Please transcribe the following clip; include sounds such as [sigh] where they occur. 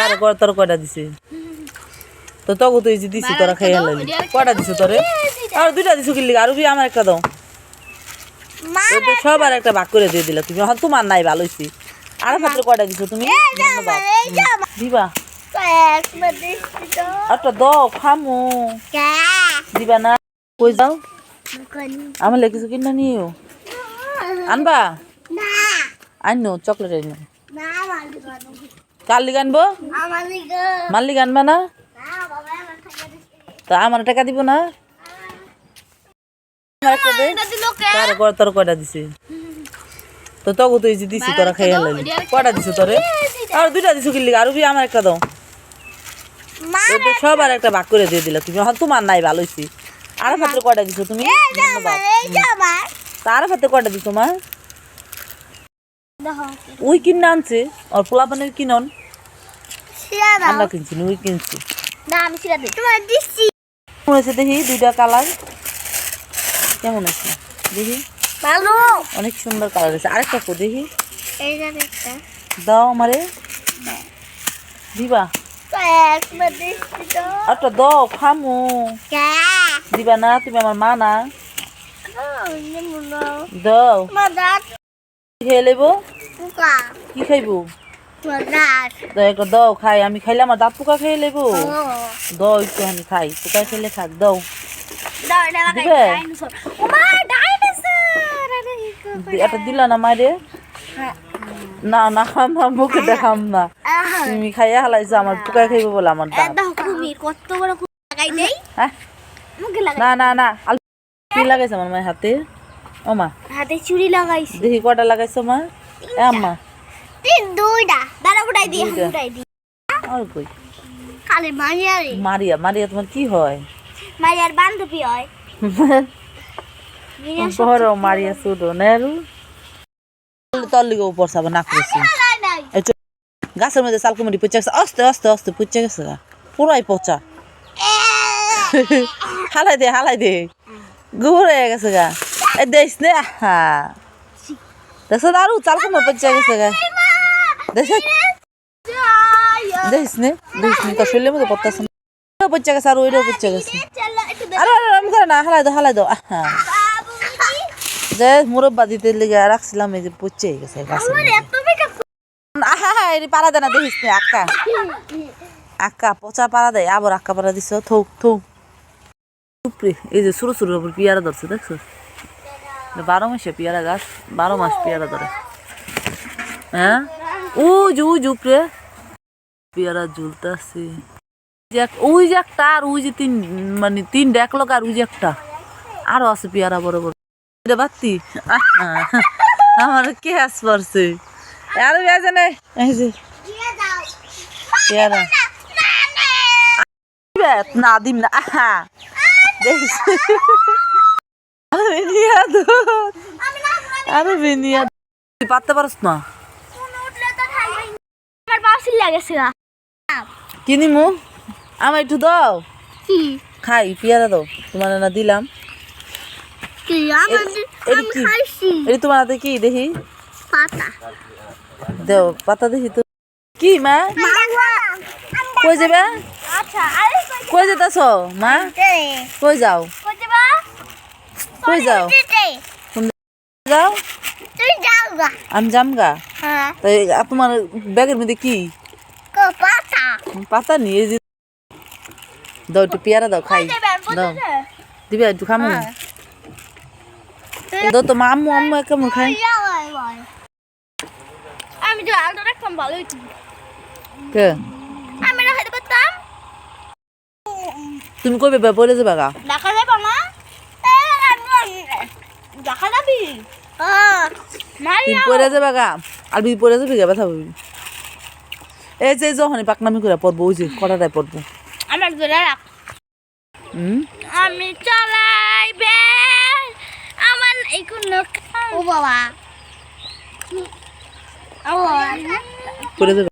কার কর তোর কয়টা দিছে? তো তগো তো এই যে দিছি তোরা খাই হালালি কয়টা দিছে তোরে? আর দুইটা দিছো কিনলি আর বি আমার একটা দাও। সবার একটা ভাগ করে দিয়ে দিলা। তুমি এখন তোমার নাই ভালো হইছি। আর মাত্র কয়টা দিছো তুমি? দিবা? একটা দাও খামু। দিবা না? কই যাও? আমার কিছু কিনা নিও। আনবা? আনো চকলেট আনো কার লিগে আনব? মার লিগে আনবা না? তা আমার টাকা দিব না? কর তোর কয়টা দিছে? তো তগো যে দিছি তোরা খাই কয়টা দিছে তোরে? আর দুইটা দিছো কিনলি আর বি আমার একটা দাও। তো সবার একটা ভাগ করে দিয়ে দিলা। তুমি এখন তোমার নাই ভালো হইছি। আর মাত্র কয়টা দিছো তুমি? ধন্যবাদ তার হাতে কয়টা দিছো মা? ওই কিনে আনছে আর পোলাপানের কিনন আমরা কিনছি না, কেমন হয়েছে দেখি দুইটা কালার। কেমন আছে? দেখি। ভালো। অনেক সুন্দর কালার আছে। আরেকটা কো দেখি। এই যে একটা দাও আমারে। দিবা? একটা দাও খামু। দিবা না তুমি আমার মা না। দাও। খেয়ে লেবো? কি খাইবো? দাও খাই। আমি খাইলে আমার দাঁত পোকা খেয়ে লেবো। দাও একটু আমি খাই। পোকা খেলে খাক দাও। দিবে? একটা দিলা না মারে না না খাম না মুখে দেখাম না। তুমি খাইয়া হালাইছো আমার পোকা খাইবো বলে আমার দাঁত। কত বড় লাগাই দেই। হ্যাঁ। না না না কি লাগাইছো আমার মায়ের হাতে? ও মা। হাতে চুড়ি লাগাইছি। দেখি কটা লাগাইছো মা। এ আম্মা। তিন দুইটা। দাঁড়া উঠাই দি দুইটা। উঠাই দি। আর কই? খালি মারিয়ারে মারিয়া মারিয়া তোমার কি হয়? মারিয়ার বান্ধবী হয়। বড় মারিয়া ছোট নেরু তোর লিগে উপর সাবা না করেছি। নাই নাই এই চো- গাছের মধ্যে চালকুমড়ি পচে গেছে। আস্তে আস্তে আস্তে পচে গেছে গা। পুরাই পচা। [laughs] হালাই দে হালাই দে। ঘুরে গেছে গা। এ দেশ নে আহা। দেখছ আরও চালকুমড়ি পচে গেছে গা। দেখ নে মধ্যে পড়তেছে না। পচে গেছে, আর পচে গেছে। না, হালাই হালাই দাও আহা। যে মুরব্বা দিতে লেগে রাখছিলাম, এই যে পচে গেছে আহা এর দেয় না, দেখিস নে, আক্কা। আক্কা, পচা পারা দেয় আবার আক্কা পারা দিছ থৌ থৌ উপরে এই যে শুরু শুরু উপর পিয়ারা ধরছে, দেখছ? বারো মাসে পিয়ারা গাছ, বারো মাস পিয়ারা ধরে। হ্যাঁ? ওই যে উপরে পিয়ারা যে একটা আর তিন মানে তিন আর ওই যে একটা। আরও আছে পেয়ারা আমার পড়ছে। আর পেয়ারা। না দিম না। দেখিস পারতে পারস না কোন উঠলে তো খাইবে আমার পাউসিল লাগেছে গা কিনি মু আমার একটু দাও। কি? খাই পেয়ারা দাও। তোমার না দিলাম। কি? আমার আমি কি? খাইছি। এটা তোমার হাতে কি দেখি? পাতা। দেও পাতা দেখি তো। কি মা? মাওয়া কই যাবে? আচ্ছা কই যেতেছ মা? কই যাও? কই যাও? যাও? আমি যামগা। হ্যাঁ। তোমার ব্যাগের মধ্যে কি কো? পাতা। পাতা নিয়ে যে। দাও একটু পেয়ারা দাও খাই। দাও। দিবে একটু খামু। দাও তো মা আম্মু কেমন খাই আমি তো আলটা রাখতাম ভালো কে? আমি না পারতাম। তুমি বেবা বলে যাবে গা? দেখা যাবে না। দেখা যাবি? হ্যাঁ। পরে যাবে গা? আর বি পরে যাবে গা? ব্যথা পাবি। এই যে যখন পাকনামি করে পড়ব ওই যে কটাটায় পড়ব। আমার ধরে রাখ। হুম? আমি চলাইবে আমার এই কোন ও বাবা। ও বাবা। যাবে।